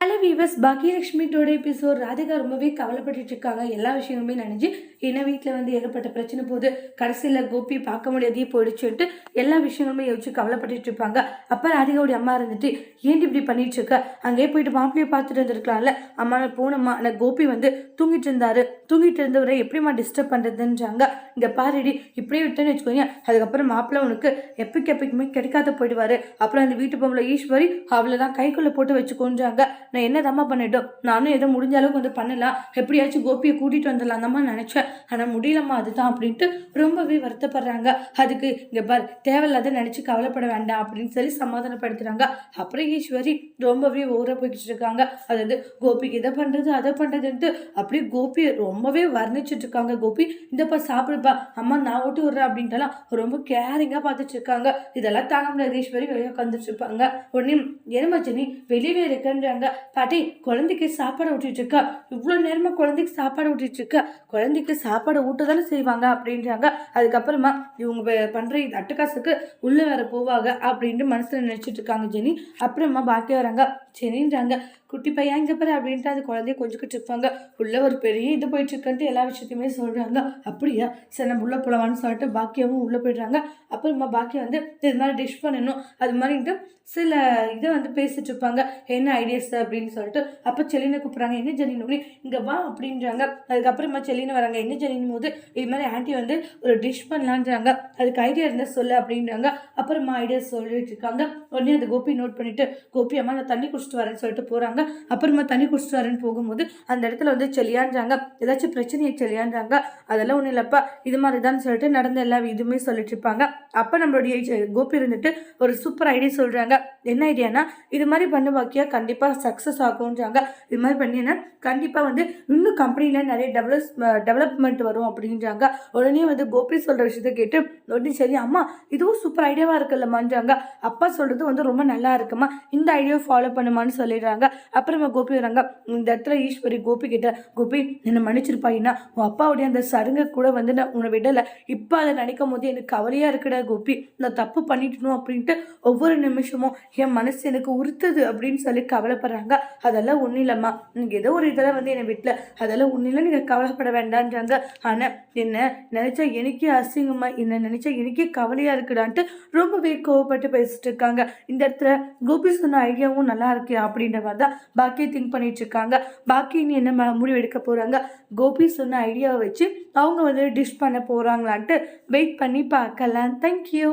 Hello viewers பாக்கியலட்சுமியோட episode Radhika ரொம்பவே கவலைப்பட்டுட்டு இருக்காங்க. எல்லா விஷயங்களுமே நினைஞ்சு ஏன்னா வீட்டில் வந்து ஏகப்பட்ட பிரச்சனை போகுது கடைசியில் கோபி பார்க்க முடியாதே போயிடுச்சுன்ட்டு எல்லா விஷயங்களுமே யோசிச்சு கவலைப்பட்டுட்டு இருப்பாங்க. அப்போ ராதிகாவுடைய அம்மா இருந்துட்டு ஏன் இப்படி பண்ணிட்டு இருக்க? அங்கேயே போயிட்டு மாப்பிள்ளையை பார்த்துட்டு இருந்திருக்கலாம்ல அம்மா நான் போனம்மா. ஆனால் கோபி வந்து தூங்கிட்டு இருந்தாரு. தூங்கிட்டு இருந்தவரை எப்படிம்மா டிஸ்டர்ப் பண்ணுறதுன்றாங்க இங்கே பாருடி இப்படியே விட்டேன்னு வச்சுக்கோங்க. அதுக்கப்புறம் மாப்பிள்ளை உனக்கு எப்பக்கு எப்பக்குமே கிடைக்காத போயிடுவாரு. அப்புறம் அந்த வீட்டு பொம்பளை ஈஸ்வரி அவளை தான் கைக்குள்ளே போட்டு வச்சுக்கோன்றாங்க. நான் என்ன தம்மா பண்ணிட்டோம் நானும் ஏதோ முடிஞ்ச அளவுக்கு வந்து பண்ணலாம் எப்படியாச்சும் கோபியை கூட்டிகிட்டு வந்துடலாம் அந்தம்மா நினச்சேன். ஆனால் முடியலம்மா அதுதான் அப்படின்ட்டு ரொம்பவே வருத்தப்படுறாங்க. அதுக்கு இங்கே பார் தேவையில்லாத நினச்சி கவலைப்பட வேண்டாம் அப்படின்னு சொல்லி சமாதானப்படுத்துகிறாங்க அப்புறம் ஈஸ்வரி ரொம்பவே ஊற போய்கிட்டு இருக்காங்க. அதாவது கோபிக்கு இதை பண்ணுறது அதை பண்ணுறதுன்ட்டு அப்படியே கோபியை ரொம்பவே வர்ணிச்சிட்டு இருக்காங்க. கோபி இந்தப்பா சாப்பிடுப்பா. அம்மா நான் ஓட்டு விட்றேன் அப்படின்ட்டுலாம் ரொம்ப கேரிங்காக பார்த்துட்டு இருக்காங்க. இதெல்லாம் தாங்க முடியாது. ஈஸ்வரி வெளியே உட்காந்துட்டு இருப்பாங்க. உடனே என்னமாச்சு நீ வெளியே இருக்கன்றாங்க. பாட்டி குழந்தைக்கு சாப்பாடு ஊட்டிட்டு இருக்கா இவ்வளோ நேரமா குழந்தைக்கு சாப்பாடு ஊட்டிட்டு இருக்கா குழந்தைக்கு சாப்பாடு ஊட்ட தானே செய்வாங்க அப்படின்றாங்க. அதுக்கப்புறமா இவங்க பண்ணுற பண்ற இந்த அட்டகாசுக்கு உள்ளே வேற போவாங்க அப்படின்ட்டு மனசுல நினைச்சிட்டு இருக்காங்க ஜெனி. அப்புறமா பாக்கி வராங்க. சரின்றாங்க குட்டி பையன் இங்கே பாரு அப்படின்ட்டு அது குழந்தைய கொஞ்சிக்கிட்டு இருப்பாங்க. உள்ள ஒரு பெரிய இது போயிட்டு இருக்குன்ட்டு எல்லா விஷயத்தையுமே சொல்கிறாங்க அப்படியா? சரி நம்ம உள்ளே போலவான்னு சொல்லிட்டு பாக்கியாவும் உள்ளே போயிடுறாங்க. அப்புறமா பாக்கியம் வந்து இது மாதிரி டிஷ் பண்ணணும். அது மாதிரின்ட்டு சில இதை வந்து பேசிட்டு இருப்பாங்க. என்ன ஐடியாஸ் அப்படின்னு சொல்லிட்டு அப்போ செல்லினை கூப்பிட்றாங்க. என்ன ஜெலினு இங்கே வா அப்படின்றாங்க. அதுக்கப்புறமா செல்லின்னு வராங்க. என்ன ஜெலினும் போது? இது மாதிரி ஆன்ட்டி வந்து ஒரு டிஷ் பண்ணலான்றாங்க. அதுக்கு ஐடியா இருந்தால் சொல்லு அப்படின்றாங்க. அப்புறமா ஐடியா சொல்லிட்டு இருக்காங்க. உடனே அந்த கோபி நோட் பண்ணிட்டு கோபி அம்மா நான் தண்ணி குடிச்சிட்டு வரேன்னு சொல்லிட்டு போகிறாங்க அப்புறமா தண்ணி குடிச்சிட்டு வரேன்னு போகும்போது அந்த இடத்துல வந்து செல்லியான்றாங்க ஏதாச்சும் பிரச்சனையை செல்லியான்றாங்க அதெல்லாம் ஒன்றும் இல்லைப்பா. இது மாதிரி தான் சொல்லிட்டு நடந்த எல்லா இதுவுமே சொல்லிட்டு இருப்பாங்க. அப்போ நம்மளுடைய கோபி இருந்துட்டு ஒரு சூப்பர் ஐடியா சொல்கிறாங்க என்ன ஐடியானா இது மாதிரி பண்ண பாக்கியா? கண்டிப்பாக சக்ஸஸ் ஆகும்ன்றாங்க. இது மாதிரி பண்ணினா கண்டிப்பாக வந்து இன்னும் கம்பெனியில் நிறைய டெவலப் டெவலப்மெண்ட் வரும் அப்படின்றாங்க. உடனே வந்து கோபி சொல்கிற விஷயத்த கேட்டு உடனே சரி அம்மா இதுவும் சூப்பர் ஐடியாவாக இருக்குல்லம்மான்றாங்க. அப்பா சொல்கிறது வந்து ரொம்ப நல்லா இருக்குமா? இந்த ஐடியாவை ஃபாலோ பண்ணுமான்னு சொல்லிடுறாங்க. அப்புறமா கோபி வராங்க. இந்த இடத்துல ஈஸ்வரி கோபி கிட்ட கோபி என்னை மன்னிச்சிருப்பாயின்னா உன் அப்பாவுடைய அந்த சருங்க கூட வந்து நான் உன்னை விடலை. இப்போ அதை நினைக்கும் போது எனக்கு கவலையாக இருக்குடா கோபி. நான் தப்பு பண்ணிட்டணும் அப்படின்ட்டு ஒவ்வொரு நிமிஷமும் என் மனசு எனக்கு உறுத்துது அப்படின்னு சொல்லி கவலைப்படுறாங்க. அதெல்லாம் ஒன்றும் இல்லைம்மா. நீங்கள் ஏதோ ஒரு இதெல்லாம் வந்து என்னை வீட்டில். அதெல்லாம் ஒன்றும் இல்லை. நீங்கள் கவலைப்பட வேண்டான்றாங்க ஆனால் என்ன நினச்சா எனக்கே அசிங்கம்மா. என்ன நினச்சா எனக்கே கவலையாக இருக்குடான்ட்டு ரொம்பவே கோவப்பட்டு பேசிட்டு இருக்காங்க. இந்த இடத்துல கோபி சொன்ன ஐடியாவும் நல்லா இருக்கே அப்படின்ற மாதிரி தான் பாக்கியை திங்க் பண்ணிட்டு இருக்காங்க. பாக்கி இனி என்ன முடிவு எடுக்க போகிறாங்க கோபி சொன்ன ஐடியாவை வச்சு அவங்க வந்து டிஷ் பண்ண போகிறாங்களான்ட்டு வெயிட் பண்ணி பார்க்கலாம். தேங்க்யூ